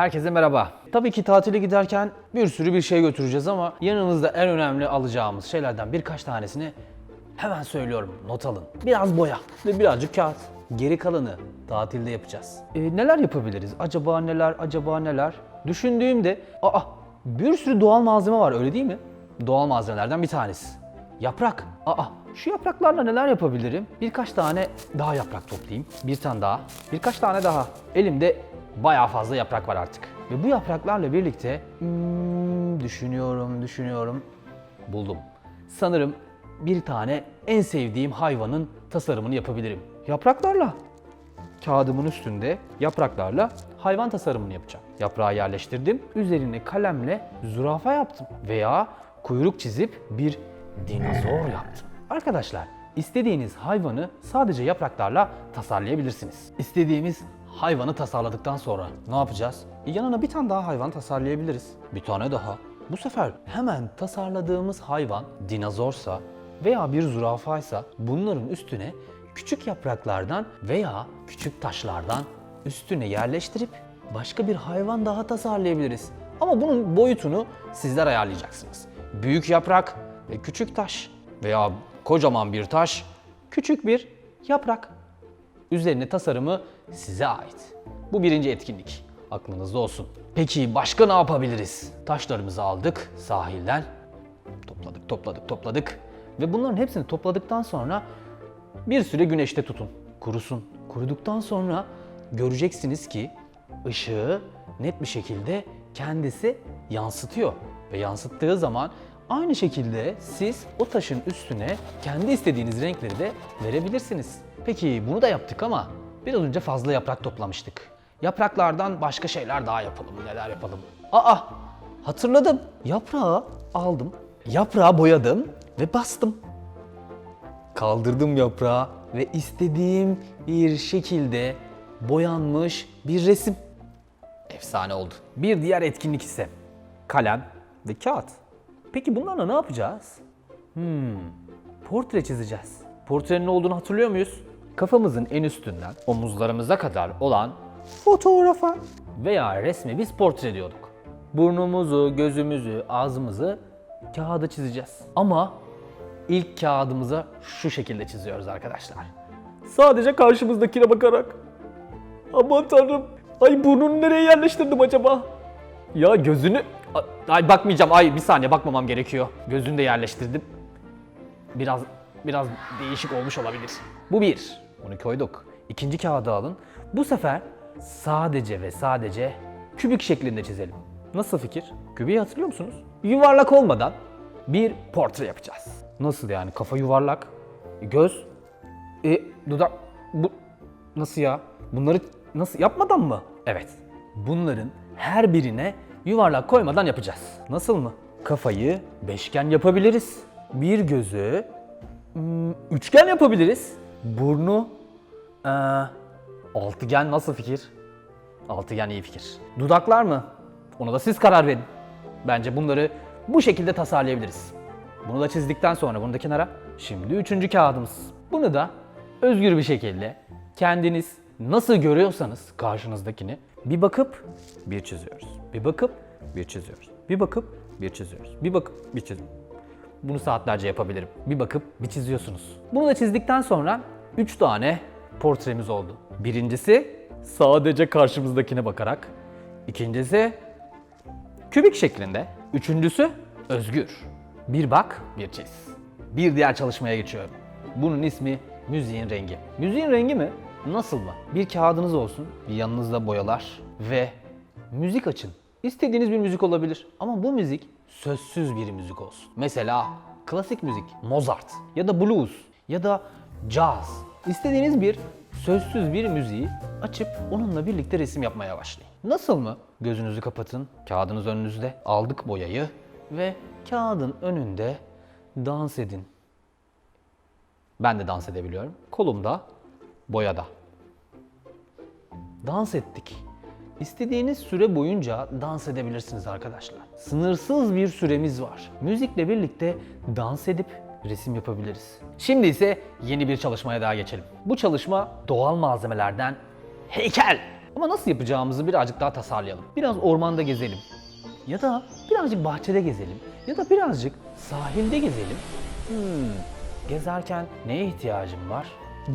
Herkese merhaba. Tabii ki tatile giderken bir sürü bir şey götüreceğiz ama yanımızda en önemli alacağımız şeylerden birkaç tanesini hemen söylüyorum. Not alın. Biraz boya ve birazcık kağıt. Geri kalanı tatilde yapacağız. E, neler yapabiliriz? Acaba neler, acaba neler? Düşündüğümde, aa bir sürü doğal malzeme var öyle değil mi? Doğal malzemelerden bir tanesi. Yaprak. Aa şu yapraklarla neler yapabilirim? Birkaç tane daha yaprak toplayayım. Bir tane daha. Birkaç tane daha. Elimde bayağı fazla yaprak var artık. Ve bu yapraklarla birlikte hmm, düşünüyorum, düşünüyorum. Buldum. Sanırım bir tane en sevdiğim hayvanın tasarımını yapabilirim. Yapraklarla. Kağıdımın üstünde yapraklarla hayvan tasarımını yapacağım. Yaprağı yerleştirdim. Üzerine kalemle zürafa yaptım. Veya kuyruk çizip bir dinozor yaptım. Arkadaşlar istediğiniz hayvanı sadece yapraklarla tasarlayabilirsiniz. İstediğimiz hayvanı tasarladıktan sonra ne yapacağız? Yanına bir tane daha hayvan tasarlayabiliriz. Bir tane daha. Bu sefer hemen tasarladığımız hayvan dinozorsa veya bir zürafaysa bunların üstüne küçük yapraklardan veya küçük taşlardan üstüne yerleştirip başka bir hayvan daha tasarlayabiliriz. Ama bunun boyutunu sizler ayarlayacaksınız. Büyük yaprak ve küçük taş veya kocaman bir taş, küçük bir yaprak. Üzerine tasarımı size ait. Bu birinci etkinlik. Aklınızda olsun. Peki başka ne yapabiliriz? Taşlarımızı aldık sahilden. Topladık, topladık, topladık. Ve bunların hepsini topladıktan sonra bir süre güneşte tutun. Kurusun. Kuruduktan sonra göreceksiniz ki ışığı net bir şekilde kendisi yansıtıyor. Ve yansıttığı zaman aynı şekilde siz o taşın üstüne kendi istediğiniz renkleri de verebilirsiniz. Peki bunu da yaptık ama biraz önce fazla yaprak toplamıştık. Yapraklardan başka şeyler daha yapalım. Neler yapalım? Aa! Hatırladım. Yaprağı aldım. Yaprağı boyadım ve bastım. Kaldırdım yaprağı ve istediğim bir şekilde boyanmış bir resim. Efsane oldu. Bir diğer etkinlik ise kalem ve kağıt. Peki bunlarla ne yapacağız? Hmm, portre çizeceğiz. Portrenin ne olduğunu hatırlıyor muyuz? Kafamızın en üstünden omuzlarımıza kadar olan fotoğrafa veya resme biz portre diyorduk. Burnumuzu, gözümüzü, ağzımızı kağıda çizeceğiz. Ama ilk kağıdımıza şu şekilde çiziyoruz arkadaşlar. Sadece karşımızdakine bakarak. Aman tanrım. Ay burnunu nereye yerleştirdim acaba? Ya gözünü... Ay bakmayacağım. Ay bir saniye bakmamam gerekiyor. Gözünü de yerleştirdim. Biraz biraz değişik olmuş olabilir. Bu bir. Onu koyduk. İkinci kağıdı alın. Bu sefer sadece ve sadece kübik şeklinde çizelim. Nasıl fikir? Kübiği hatırlıyor musunuz? Yuvarlak olmadan bir portre yapacağız. Nasıl yani? Kafa yuvarlak, göz, e, dudak, bu nasıl ya? Bunları nasıl yapmadan mı? Evet. Bunların her birine yuvarlak koymadan yapacağız. Nasıl mı? Kafayı beşgen yapabiliriz. Bir gözü hmm, üçgen yapabiliriz. Burnu ee, altıgen nasıl fikir? Altıgen iyi fikir. Dudaklar mı? Ona da siz karar verin. Bence bunları bu şekilde tasarlayabiliriz. Bunu da çizdikten sonra bunu da kenara. Şimdi üçüncü kağıdımız. Bunu da özgür bir şekilde kendiniz nasıl görüyorsanız karşınızdakini bir bakıp bir çiziyoruz. Bir bakıp bir çiziyoruz. Bir bakıp bir çiziyoruz. Bir bakıp bir çiziyoruz. Bunu saatlerce yapabilirim. Bir bakıp bir çiziyorsunuz. Bunu da çizdikten sonra 3 tane portremiz oldu. Birincisi sadece karşımızdakine bakarak. İkincisi kübik şeklinde. Üçüncüsü özgür. Bir bak, bir çiz. Bir diğer çalışmaya geçiyorum. Bunun ismi müziğin rengi. Müziğin rengi mi? Nasıl mı? Bir kağıdınız olsun, yanınızda boyalar ve müzik açın. İstediğiniz bir müzik olabilir ama bu müzik sözsüz bir müzik olsun. Mesela klasik müzik, Mozart ya da blues ya da caz. İstediğiniz bir sözsüz bir müziği açıp onunla birlikte resim yapmaya başlayın. Nasıl mı? Gözünüzü kapatın, kağıdınız önünüzde. Aldık boyayı ve kağıdın önünde dans edin. Ben de dans edebiliyorum. Kolumda, boyada. Dans ettik. İstediğiniz süre boyunca dans edebilirsiniz arkadaşlar. Sınırsız bir süremiz var. Müzikle birlikte dans edip resim yapabiliriz. Şimdi ise yeni bir çalışmaya daha geçelim. Bu çalışma doğal malzemelerden heykel Ama nasıl yapacağımızı birazcık daha tasarlayalım. Biraz ormanda gezelim. Ya da birazcık bahçede gezelim. Ya da birazcık sahilde gezelim. Hmm, gezerken neye ihtiyacım var?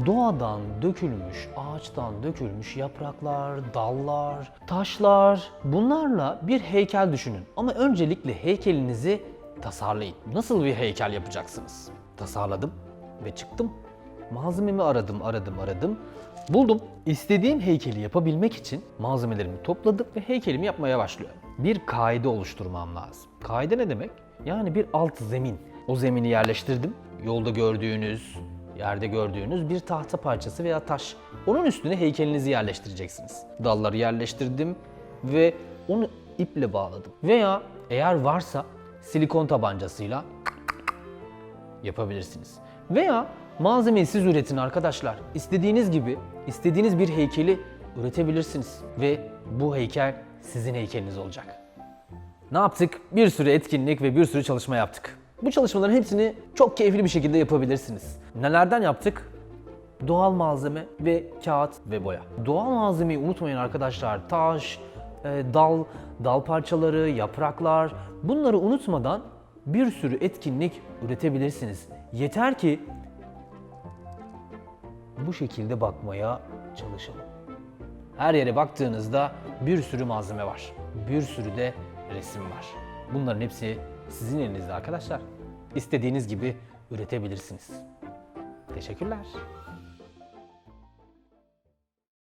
Doğadan dökülmüş, ağaçtan dökülmüş yapraklar, dallar, taşlar bunlarla bir heykel düşünün. Ama öncelikle heykelinizi tasarlayın. Nasıl bir heykel yapacaksınız? Tasarladım ve çıktım. Malzememi aradım, aradım, aradım. Buldum. İstediğim heykeli yapabilmek için malzemelerimi topladım ve heykelimi yapmaya başlıyorum. Bir kaide oluşturmam lazım. Kaide ne demek? Yani bir alt zemin. O zemini yerleştirdim. Yolda gördüğünüz, yerde gördüğünüz bir tahta parçası veya taş. Onun üstüne heykelinizi yerleştireceksiniz. Dalları yerleştirdim ve onu iple bağladım. Veya eğer varsa silikon tabancasıyla yapabilirsiniz. Veya malzemeyi siz üretin arkadaşlar. İstediğiniz gibi, istediğiniz bir heykeli üretebilirsiniz. Ve bu heykel sizin heykeliniz olacak. Ne yaptık? Bir sürü etkinlik ve bir sürü çalışma yaptık. Bu çalışmaların hepsini çok keyifli bir şekilde yapabilirsiniz. Nelerden yaptık? Doğal malzeme ve kağıt ve boya. Doğal malzemeyi unutmayın arkadaşlar. Taş, e, dal, dal parçaları, yapraklar bunları unutmadan bir sürü etkinlik üretebilirsiniz. Yeter ki bu şekilde bakmaya çalışalım. Her yere baktığınızda bir sürü malzeme var. Bir sürü de resim var. Bunların hepsi sizin elinizde arkadaşlar. İstediğiniz gibi üretebilirsiniz. Teşekkürler.